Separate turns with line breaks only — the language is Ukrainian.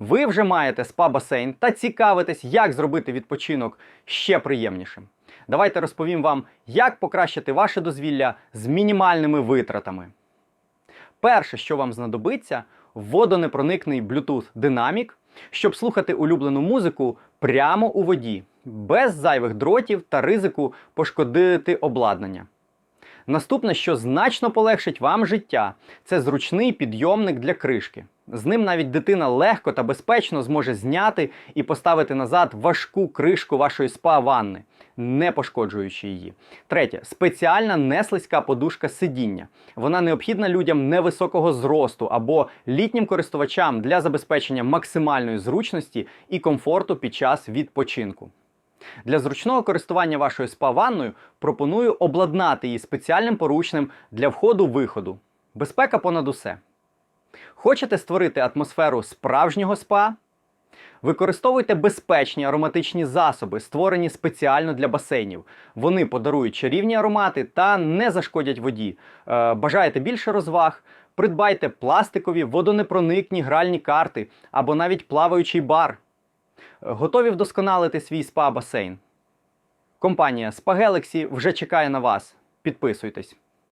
Ви вже маєте спа-басейн та цікавитесь, як зробити відпочинок ще приємнішим. Давайте розповім вам, як покращити ваше дозвілля з мінімальними витратами. Перше, що вам знадобиться, водонепроникний Bluetooth динамік, щоб слухати улюблену музику прямо у воді, без зайвих дротів та ризику пошкодити обладнання. Наступне, що значно полегшить вам життя, це зручний підйомник для кришки. З ним навіть дитина легко та безпечно зможе зняти і поставити назад важку кришку вашої спа-ванни, не пошкоджуючи її. Третє спеціальна неслизька подушка сидіння. Вона необхідна людям невисокого зросту або літнім користувачам для забезпечення максимальної зручності і комфорту під час відпочинку. Для зручного користування вашою спа-ванною пропоную обладнати її спеціальним поручним для входу-виходу. Безпека понад усе. Хочете створити атмосферу справжнього спа? Використовуйте безпечні ароматичні засоби, створені спеціально для басейнів. Вони подарують чарівні аромати та не зашкодять воді. Е, бажаєте більше розваг? Придбайте пластикові водонепроникні гральні карти або навіть плаваючий бар. Готові вдосконалити свій спа-басейн? Компанія Spa Galaxy вже чекає на вас. Підписуйтесь.